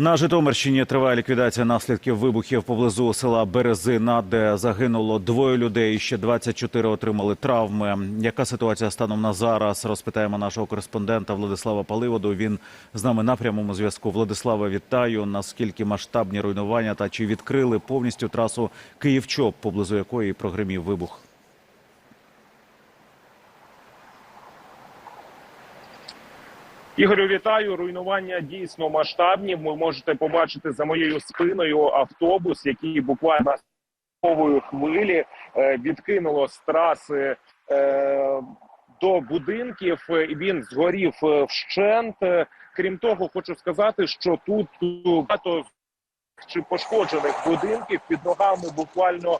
На Житомирщині триває ліквідація наслідків вибухів поблизу села Березина, де загинуло двоє людей. і Ще 24 отримали травми. Яка ситуація станом на зараз? Розпитаємо нашого кореспондента Владислава Паливоду. Він з нами на прямому зв'язку. Владислава, вітаю. Наскільки масштабні руйнування та чи відкрили повністю трасу Київ-Чоп, поблизу якої прогримів вибух? Ігорю, вітаю. Руйнування дійсно масштабні. Ви можете побачити за моєю спиною автобус, який буквально з хвилі е, відкинуло з траси е, до будинків. він згорів е, вщент. Крім того, хочу сказати, що тут багато чи пошкоджених будинків під ногами буквально.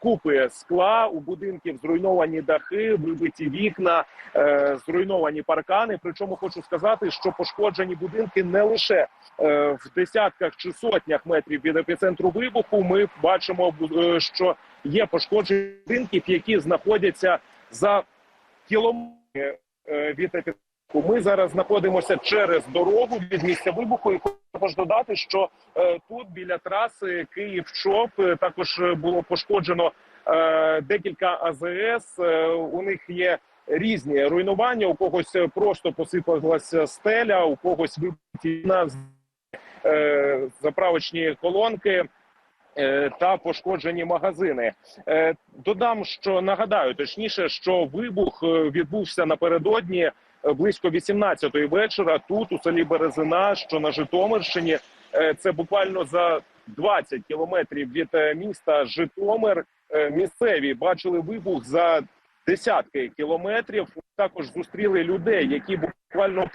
Купи скла у будинків зруйновані дахи, вибиті вікна, е, зруйновані паркани. Причому хочу сказати, що пошкоджені будинки не лише е, в десятках чи сотнях метрів від епіцентру вибуху. Ми бачимо, е, що є пошкоджені будинків, які знаходяться за кілометри е, від епіцентру. Ми зараз знаходимося через дорогу від місця вибуху. І також додати, що е, тут біля траси Київ-Чоп е, також е, було пошкоджено е, декілька АЗС. Е, у них є різні руйнування. У когось е, просто посипалася стеля, у когось вибиті на е, заправочні колонки. Та пошкоджені магазини. Додам, що нагадаю, точніше, що вибух відбувся напередодні близько 18-ї вечора. Тут у селі Березина, що на Житомирщині, Е, це буквально за 20 кілометрів від е, міста Житомир. Е, Місцеві бачили вибух за десятки кілометрів. Також зустріли людей, які буквально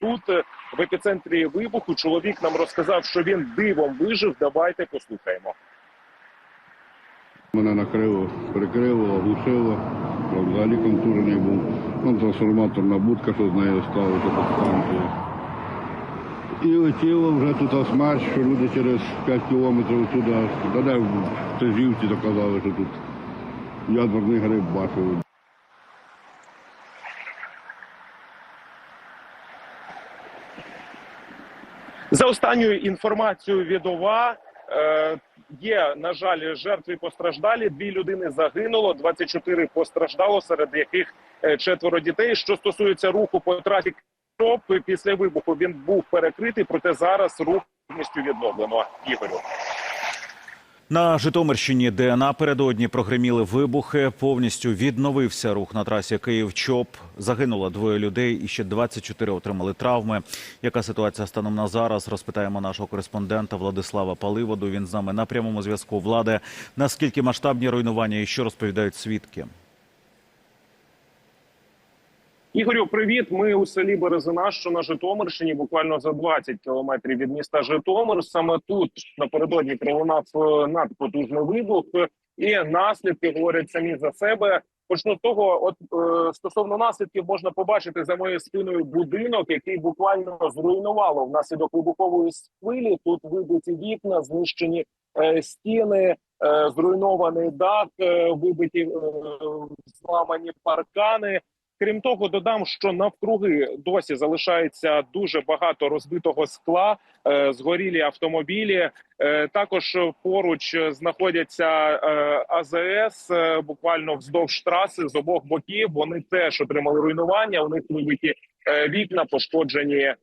тут е, в епіцентрі вибуху. Чоловік нам розказав, що він дивом вижив. Давайте послухаємо. Мене накрило, перекрило, оглушило, а взагалі контужений був. Ну, трансформаторна будка, що з нею стало, то підстанція. І летіло вже тут смерть, що люди через 5 кілометрів туди, де в Тежівці доказали, що тут ядерний гриб бачили. За останньою інформацією від ОВА є на жаль жертви постраждалі. Дві людини загинуло, 24 постраждало, серед яких е, четверо дітей. Що стосується руху по трасі після вибуху він був перекритий, проте зараз рух повністю відновлено. Ігорю. На Житомирщині, де напередодні прогреміли вибухи, повністю відновився рух на трасі Київ-Чоп. Загинуло двоє людей і ще 24 отримали травми. Яка ситуація станом на зараз? Розпитаємо нашого кореспондента Владислава Паливоду. Він з нами на прямому зв'язку. Влади, наскільки масштабні руйнування і що розповідають свідки? Ігорю, привіт. Ми у селі Березина, що на Житомирщині, буквально за 20 кілометрів від міста Житомир. Саме тут напередодні пролунав е, надпотужний вибух, і наслідки говорять самі за себе. Почну з того, от е, стосовно наслідків можна побачити за моєю спиною будинок, який буквально зруйнувало внаслідок вибухової хвилі. Тут вибиті вікна, знищені е, стіни, е, зруйнований дах, е, вибиті е, зламані паркани. Крім того, додам, що навкруги досі залишається дуже багато розбитого скла, е, згорілі автомобілі. Е, також поруч знаходяться е, АЗС, буквально вздовж траси з обох боків. Вони теж отримали руйнування. У них вибиті вікна, пошкоджені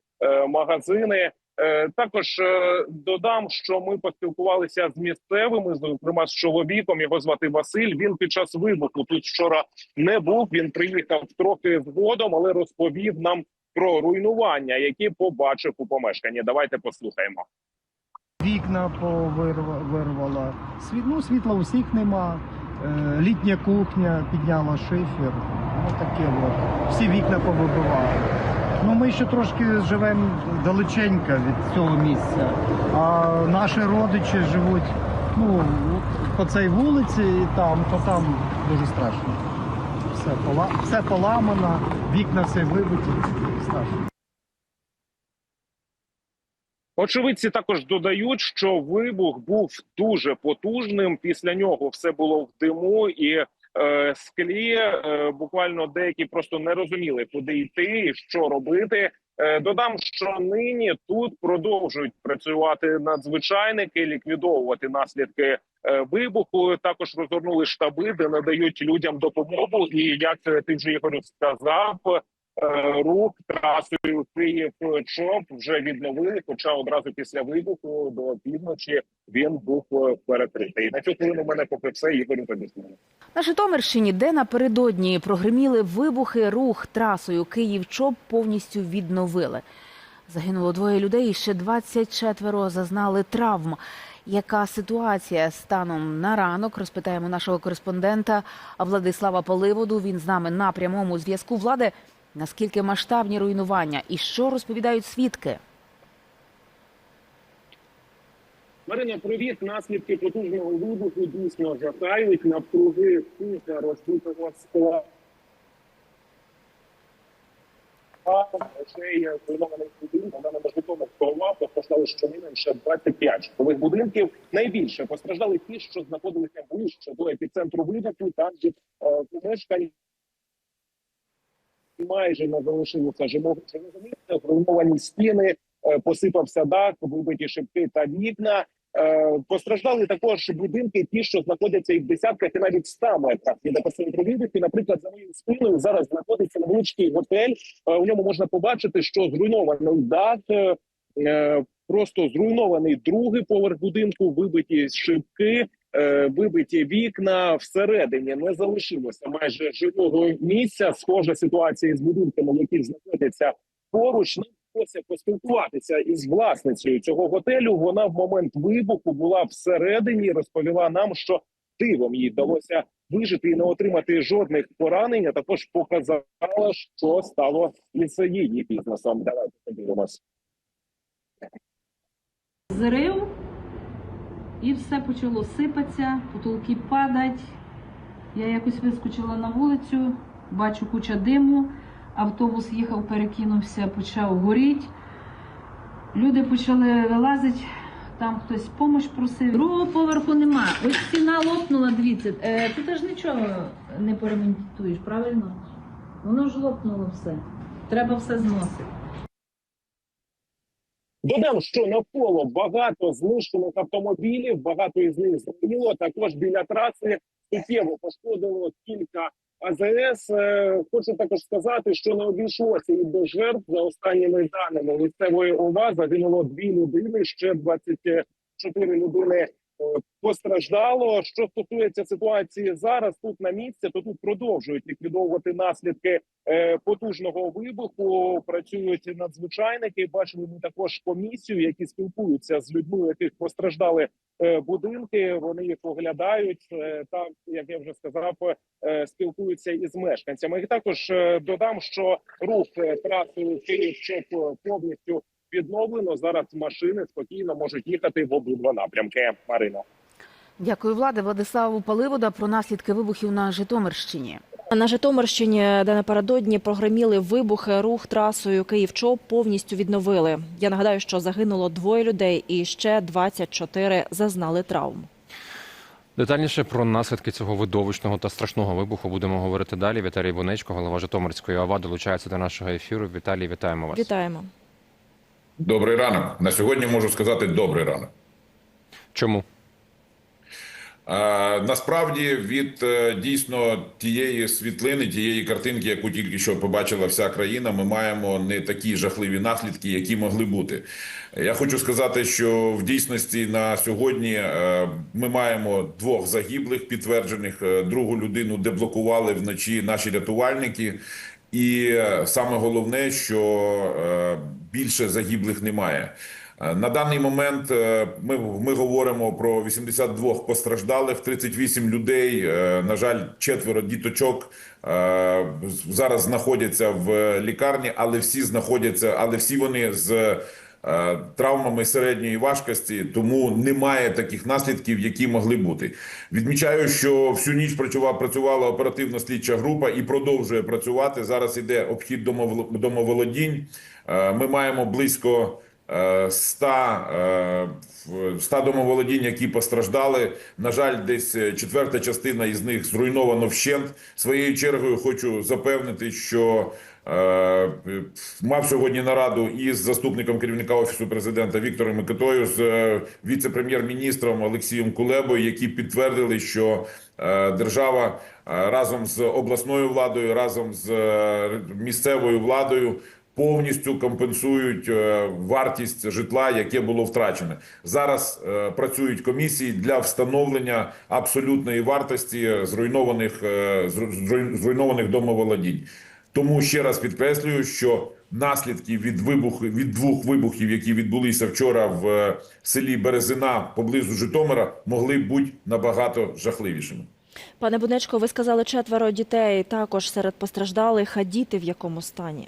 магазини. Е, Також е, додам, що ми поспілкувалися з місцевими, зокрема з чоловіком. Його звати Василь. Він під час вибуху тут вчора не був. Він приїхав трохи згодом, але розповів нам про руйнування, які побачив у помешканні. Давайте послухаємо. Вікна повирвала. Ну, світла усіх нема. Е, Літня кухня підняла шифер. Ну таке от. Всі вікна повибивали. Ну, ми ще трошки живемо далеченько від цього місця. А наші родичі живуть ну, по цій вулиці і там, то там дуже страшно. Все, пола... все поламано, вікна все вибиті. Страшно. Очевидці також додають, що вибух був дуже потужним. Після нього все було в диму і е, склі. Е, буквально деякі просто не розуміли, куди йти що робити. Е, Додам, що нині тут продовжують працювати надзвичайники, ліквідовувати наслідки вибуху. Також розгорнули штаби, де надають людям допомогу. І як ти вже Ігор, сказав, рух трасою Київ чоп вже відновили. Хоча одразу після вибуху до півночі він був е, перекритий. На цю хвилину мене поки все Ігорю тобі слово. На Житомирщині, де напередодні прогреміли вибухи, рух трасою Київ-Чоп повністю відновили. Загинуло двоє людей, і ще 24 зазнали травм. Яка ситуація станом на ранок? Розпитаємо нашого кореспондента Владислава Поливоду. Він з нами на прямому зв'язку влади. Наскільки масштабні руйнування і що розповідають свідки? Марина, привіт. Наслідки потужного вибуху дійсно жахають навкруги кілька розбитого скла. Є зруйнований будинок, на Житомирського ВАПа постраждали щонайменше 25 житлових будинків. Найбільше постраждали ті, що знаходилися ближче до епіцентру вибуху, там де е, помешкань майже не залишилося живого живого місця, зруйновані стіни, е, посипався дах, вибиті шибки та вікна. Е, Постраждали також будинки, ті, що знаходяться і в десятках, і навіть ста метрах від епіцентру вибуху. Наприклад, за моєю спиною зараз знаходиться невеличкий готель. Е, У ньому можна побачити, що зруйнований дах, просто зруйнований другий поверх будинку, вибиті шибки, вибиті вікна. Всередині не залишилося майже живого місця. Схожа ситуація з будинками, які знаходяться поруч. Нам вдалося поспілкуватися із власницею цього готелю. Вона в момент вибуху була всередині. і Розповіла нам, що дивом їй вдалося вижити і не отримати жодних поранень. а Також показала, що стало із її бізнесом. Давайте подивимось. зрив, і все почало сипатися, потолки падать. Я якось вискочила на вулицю, бачу куча диму, автобус їхав, перекинувся, почав горіти. Люди почали вилазити, там хтось допомогу просив. Другого поверху нема. Ось стіна лопнула, дивіться. Е, ти теж нічого не поремонтуєш, правильно? Воно ж лопнуло все. Треба все зносити. Додам, що навколо багато знищених автомобілів, багато із них згоріло. Також біля траси суттєво пошкодило кілька АЗС. Е, Хочу також сказати, що не обійшлося і до жертв за останніми даними місцевої ОВА загинуло дві людини. Ще 24 людини постраждало. Що стосується ситуації зараз, тут на місці, то тут продовжують ліквідовувати наслідки е, потужного вибуху. Працюють надзвичайники. Бачили ми також комісію, які спілкуються з людьми, яких постраждали е, будинки. Вони їх оглядають. е, Там, як я вже сказав, спілкуються із мешканцями. І також додам, що рух трасою Київ чоп повністю відновлено. Зараз машини спокійно можуть їхати в обидва напрямки. Марина. Дякую, влади Владиславу Поливода про наслідки вибухів на Житомирщині. На Житомирщині, де напередодні прогреміли вибухи, рух трасою Київ-Чоп повністю відновили. Я нагадаю, що загинуло двоє людей і ще 24 зазнали травм. Детальніше про наслідки цього видовищного та страшного вибуху будемо говорити далі. Віталій Бонечко, голова Житомирської ОВА, долучається до нашого ефіру. Віталій, вітаємо вас. Вітаємо. Добрий ранок. На сьогодні можу сказати добрий ранок. Чому? Насправді від е, дійсно тієї світлини, тієї картинки, яку тільки що побачила вся країна, ми маємо не такі жахливі наслідки, які могли бути. Я хочу сказати, що в дійсності на сьогодні е, ми маємо двох загиблих підтверджених. Е, Другу людину деблокували вночі наші рятувальники. І е, саме головне, що е, більше загиблих немає. Е, На даний момент ми, ми говоримо про 82 постраждалих, 38 людей. На жаль, четверо діточок зараз знаходяться в лікарні, але всі знаходяться, але всі вони з травмами середньої важкості, тому немає таких наслідків, які могли бути. Відмічаю, що всю ніч працювала, працювала оперативно слідча група і продовжує працювати. Зараз іде обхід домовол- домоволодінь. Е, Ми маємо близько. е, 100, е, 100 домоволодінь, які постраждали. На жаль, десь е, четверта частина із них зруйновано вщент. Своєю чергою хочу запевнити, що Е, Мав сьогодні нараду із заступником керівника офісу президента Віктором Микитою з е, віце-прем'єр-міністром Олексієм Кулебою, які підтвердили, що е, держава е, разом з обласною владою, разом з е, місцевою владою повністю компенсують е, вартість житла, яке було втрачене. Зараз е, працюють комісії для встановлення абсолютної вартості зруйнованих е, зруйнованих домоволодінь. Тому ще раз підкреслюю, що наслідки від вибуху від двох вибухів, які відбулися вчора в е, селі Березина поблизу Житомира, могли бути набагато жахливішими. Пане Бунечко, ви сказали четверо дітей також серед постраждалих, а діти в якому стані?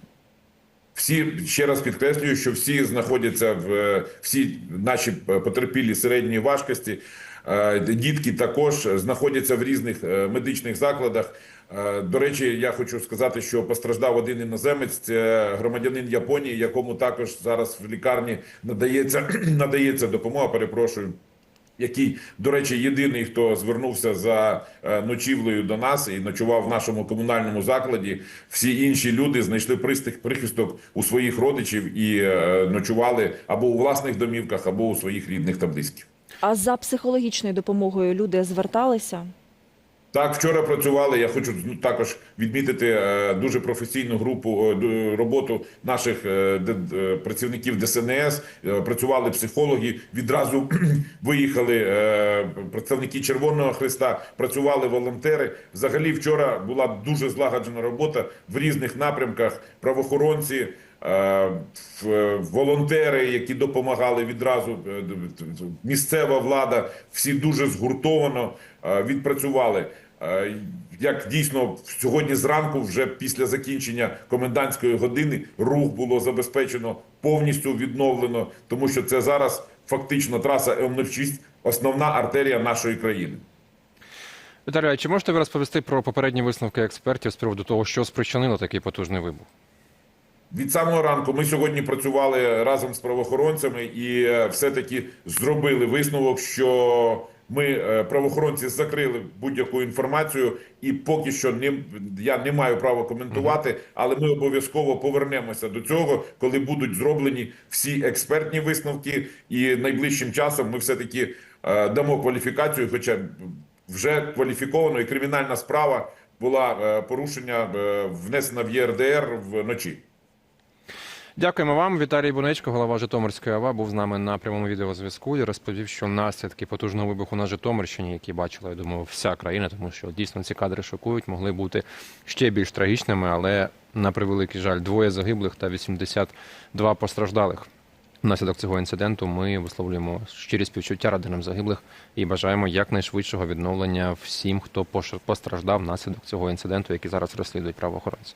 Всі ще раз підкреслюю, що всі знаходяться в е, всі наші потерпілі середньої важкості. Е, Дітки також знаходяться в різних е, медичних закладах. Е, До речі, я хочу сказати, що постраждав один іноземець, це громадянин Японії, якому також зараз в лікарні надається надається допомога. Перепрошую який, до речі, єдиний, хто звернувся за ночівлею до нас і ночував в нашому комунальному закладі. Всі інші люди знайшли прихисток у своїх родичів і ночували або у власних домівках, або у своїх рідних та близьких. А за психологічною допомогою люди зверталися? Так, вчора працювали. Я хочу також відмітити е, дуже професійну групу е, роботу наших е, працівників ДСНС. Працювали психологи. Відразу виїхали представники Червоного Христа. Працювали волонтери. Взагалі, вчора була дуже злагоджена робота в різних напрямках. Правоохоронці. Е, Волонтери, які допомагали відразу, е, місцева влада, всі дуже згуртовано е, відпрацювали. Як дійсно сьогодні зранку, вже після закінчення комендантської години, рух було забезпечено повністю відновлено, тому що це зараз фактично траса М06, основна артерія нашої країни. Віталій, чи можете ви розповісти про попередні висновки експертів з приводу того, що спричинило такий потужний вибух? Від самого ранку ми сьогодні працювали разом з правоохоронцями і е, все-таки зробили висновок, що ми е, правоохоронці закрили будь-яку інформацію, і поки що не я не маю права коментувати, але ми обов'язково повернемося до цього, коли будуть зроблені всі експертні висновки, і найближчим часом ми все таки дамо кваліфікацію, хоча вже кваліфіковано і кримінальна справа була е, порушення е, внесена в ЄРДР вночі. Дякуємо вам. Віталій Бунечко, голова Житомирської ОВА, був з нами на прямому відеозв'язку і розповів, що наслідки потужного вибуху на Житомирщині, які бачила, я думаю, вся країна, тому що дійсно ці кадри шокують, могли бути ще більш трагічними, але на превеликий жаль, двоє загиблих та 82 постраждалих. Внаслідок цього інциденту ми висловлюємо щирі співчуття родинам загиблих і бажаємо якнайшвидшого відновлення всім, хто постраждав внаслідок цього інциденту, який зараз розслідують правоохоронці.